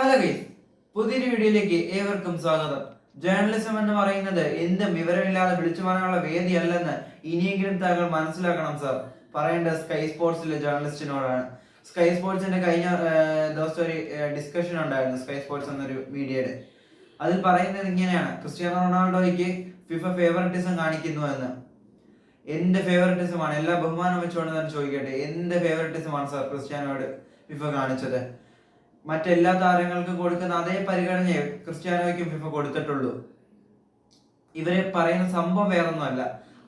Hello guys പുതിയൊരു വീഡിയോയിലേക്ക് ഏവർക്കും സ്വാഗതം. ജേർണലിസം എന്ന് പറയുന്നത് എന്തും വിവരമില്ലാതെ വിളിച്ചു പറയാനുള്ള വേദിയല്ലെന്ന് ഇനിയെങ്കിലും താങ്കൾ മനസ്സിലാക്കണം സർ പറയേണ്ടത് സ്കൈ സ്പോർട്സിലെ ജേർണലിസ്റ്റിനോടാണ് സ്കൈ സ്പോർട്സിന്റെ കഴിഞ്ഞ ദിവസം ഒരു ഡിസ്കഷൻ ഉണ്ടായിരുന്നു സ്കൈ സ്പോർട്സ് എന്നൊരു മീഡിയയുടെ. അതിൽ പറയുന്നത് ഇങ്ങനെയാണ്. ക്രിസ്ത്യാനോ റൊണാൾഡോയ്ക്ക് ഫിഫ ഫേവറിറ്റിസം കാണിക്കുന്നു എന്ന്. എന്റെ ഫേവററ്റിസമാണ് എല്ലാ ബഹുമാനം വെച്ചുകൊണ്ട് തന്നെ ചോദിക്കട്ടെ എന്റെ ഫേവററ്റിസമാണ് സാർ ക്രിസ്ത്യാനോട് ഫിഫ കാണിച്ചത്? മറ്റെല്ലാ താരങ്ങൾക്കും കൊടുക്കുന്ന അതേ പരിഗണനയെ ക്രിസ്ത്യാനോയ്ക്കും ഫിഫ കൊടുത്തിട്ടുള്ളൂ. ഇവരെ പറയുന്ന സംഭവം വേറൊന്നുമല്ല.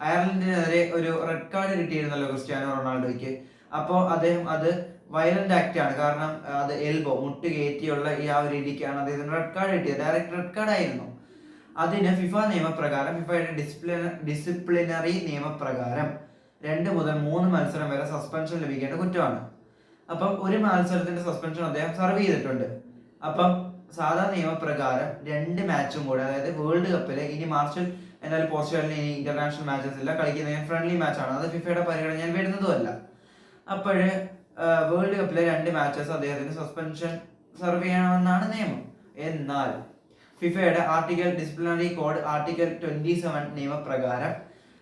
അയർലൻഡിനെതിരെ ഒരു റെഡ് കാർഡ് കിട്ടിയിരുന്നല്ലോ ക്രിസ്ത്യാനോ റൊണാൾഡോയ്ക്ക്. അപ്പോൾ അദ്ദേഹം അത് വയലന്റ് ആക്ട് ആണ്. കാരണം അത് എൽബോ മുട്ട് കയറ്റിയുള്ള ഈ ആ ഒരു രീതിക്കാണ് അദ്ദേഹത്തിന് റെഡ് കാർഡ് കിട്ടിയത്. ഡയറക്റ്റ് റെഡ് കാർഡ് ആയിരുന്നു. അതിന് ഫിഫ നിയമപ്രകാരം ഫിഫയുടെ ഡിസിപ്ലിന ഡിസിപ്ലിനറി നിയമപ്രകാരം രണ്ട് മുതൽ മൂന്ന് മത്സരം വരെ സസ്പെൻഷൻ ലഭിക്കേണ്ട കുറ്റമാണ്. അപ്പം ഒരു മത്സരത്തിന്റെ സസ്പെൻഷൻ അദ്ദേഹം സർവ് ചെയ്തിട്ടുണ്ട്. അപ്പം സാധാ നിയമപ്രകാരം രണ്ട് മാച്ചും കൂടെ അതായത് വേൾഡ് കപ്പിൽ ഇനി മാർച്ചിൽ എന്തായാലും പോർച്ചുഗലിന് ഇനി ഇന്റർനാഷണൽ മാച്ചസ് ഇല്ല. കളിക്കുന്ന ഫ്രണ്ട്ലി മാച്ചാണ് അത് ഫിഫയുടെ പരിഗണനയിൽ വരുന്നതുമല്ല അപ്പോഴ് വേൾഡ് കപ്പിലെ രണ്ട് മാച്ചസ് അദ്ദേഹത്തിന് സസ്പെൻഷൻ സർവ് ചെയ്യണമെന്നാണ് നിയമം. എന്നാൽ ഫിഫയുടെ article disciplinary code article twenty seven നിയമപ്രകാരം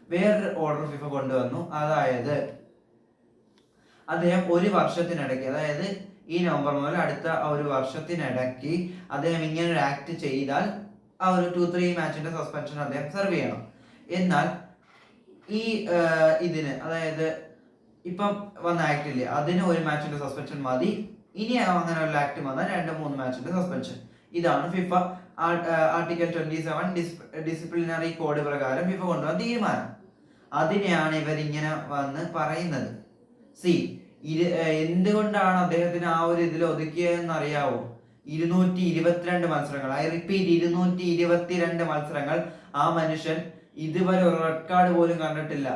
വേറൊരു ഓർഡർ ഫിഫ കൊണ്ടുവന്നു. അതായത് അദ്ദേഹം ഒരു വർഷത്തിനിടയ്ക്ക് അതായത് ഈ നവംബർ മുതൽ അടുത്ത ഒരു വർഷത്തിനിടയ്ക്ക് അദ്ദേഹം ഇങ്ങനെ ഒരു ആക്ട് ചെയ്താൽ ആ ഒരു ടു ത്രീ മാച്ചിന്റെ സസ്പെൻഷൻ അദ്ദേഹം സെർവ് ചെയ്യണം. എന്നാൽ ഈ ഇതിന് അതായത് ഇപ്പം വന്ന ആക്ട് ഇല്ലേ അതിന് ഒരു മാച്ചിന്റെ സസ്പെൻഷൻ മതി. ഇനി അങ്ങനെ ഒരു ആക്ട് വന്നാൽ രണ്ട് മൂന്ന് മാച്ചിന്റെ സസ്പെൻഷൻ ഇതാണ് FIFA article twenty seven disciplinary code പ്രകാരം ഫിഫ കൊണ്ടുവന്ന തീരുമാനം. അതിനെയാണ് ഇവരിങ്ങനെ വന്ന് പറയുന്നത്. സി ഇരു എന്തുകൊണ്ടാണ് അദ്ദേഹത്തിന് ആ ഒരു ഇതിൽ ഒതുക്കിയതെന്ന് അറിയാവോ ഇരുന്നൂറ്റി ഇരുപത്തിരണ്ട് മത്സരങ്ങൾ. ഐ റിപ്പീറ്റ് ഇരുന്നൂറ്റി ഇരുപത്തിരണ്ട് മത്സരങ്ങൾ ആ മനുഷ്യൻ ഇതുവരെ ഒരു റെഡ് കാർഡ് പോലും കണ്ടിട്ടില്ല.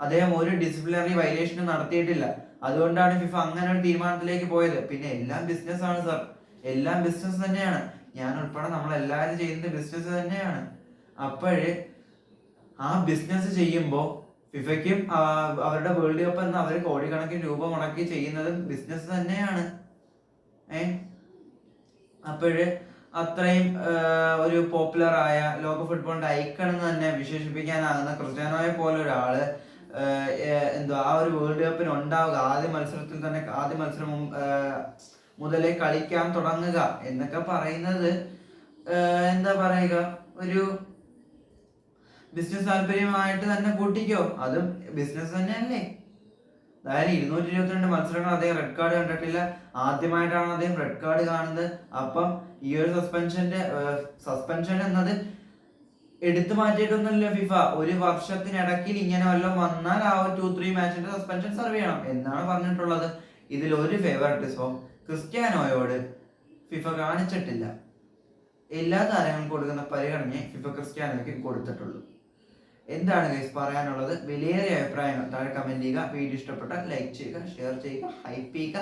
അദ്ദേഹം ഒരു ഡിസിപ്ലിനറി വയലേഷനും നടത്തിയിട്ടില്ല. അതുകൊണ്ടാണ് ഫിഫ അങ്ങനെ ഒരു തീരുമാനത്തിലേക്ക് പോയത്. പിന്നെ എല്ലാം ബിസിനസ് ആണ് സർ എല്ലാം ബിസിനസ് തന്നെയാണ്. ഞാൻ ഉൾപ്പെടെ നമ്മൾ എല്ലാവരും ചെയ്യുന്നത് ബിസിനസ് തന്നെയാണ്. അപ്പോഴ് ആ ബിസിനസ് ചെയ്യുമ്പോൾ ഫിഫയ്ക്കും അവരുടെ വേൾഡ് കപ്പ് എന്ന് അവർ കോടിക്കണക്കിന് രൂപ മുടക്കി ചെയ്യുന്നതും ബിസിനസ് തന്നെയാണ്. ഏ? അപ്പോഴ് അത്രയും ഒരു പോപ്പുലർ ആയ ലോക ഫുട്ബോളിന്റെ ഐക്കൺ എന്ന് തന്നെ വിശേഷിപ്പിക്കാനാകുന്ന ക്രിസ്ത്യാനോയെ പോലെ ഒരാൾ എന്തോ ആ ഒരു വേൾഡ് കപ്പിന് ഉണ്ടാവുക ആദ്യ മത്സരത്തിൽ തന്നെ ആദ്യ മത്സരം മുതലേ കളിക്കാൻ തുടങ്ങുക എന്നൊക്കെ പറയുന്നത് എന്താ പറയുക ഒരു ബിസിനസ് താല്പര്യമായിട്ട് തന്നെ കൂട്ടിക്കോ. അതും ബിസിനസ് തന്നെയല്ലേ. അതായത് ഇരുന്നൂറ്റി ഇരുപത്തിരണ്ട് മത്സരങ്ങൾ അദ്ദേഹം റെഡ് കാർഡ് കണ്ടിട്ടില്ല. ആദ്യമായിട്ടാണ് അദ്ദേഹം റെഡ് കാർഡ് കാണുന്നത്. അപ്പം ഈ ഒരു സസ്പെൻഷന്റെ സസ്പെൻഷൻ എന്നത് എടുത്തു മാറ്റിയിട്ടൊന്നുമില്ല ഫിഫ ഒരു വർഷത്തിനിടയ്ക്കിൽ ഇങ്ങനെ വല്ലതും വന്നാൽ ആ ഒരു ടു ത്രീ മാച്ചിന്റെ സസ്പെൻഷൻ സെർവ് ചെയ്യണം എന്നാണ് പറഞ്ഞിട്ടുള്ളത്. ഇതിൽ ഒരു ഫേവററ്റിസവും ക്രിസ്ത്യാനോയോട് ഫിഫ കാണിച്ചിട്ടില്ല. എല്ലാ താരങ്ങൾക്കും കൊടുക്കുന്ന പരിഗണനയെ ഫിഫ ക്രിസ്ത്യാനോയ്ക്ക് കൊടുത്തിട്ടുള്ളൂ. എന്താണ് ഗൈസ് പറയാനുള്ളത്? വിലയേറിയ അഭിപ്രായങ്ങൾ. താഴെ കമന്റ് ചെയ്യുക. വീഡിയോ ഇഷ്ടപ്പെട്ടാൽ ലൈക്ക് ചെയ്യുക ഷെയർ ചെയ്യുക ഹൈപ്പ് ചെയ്യുക.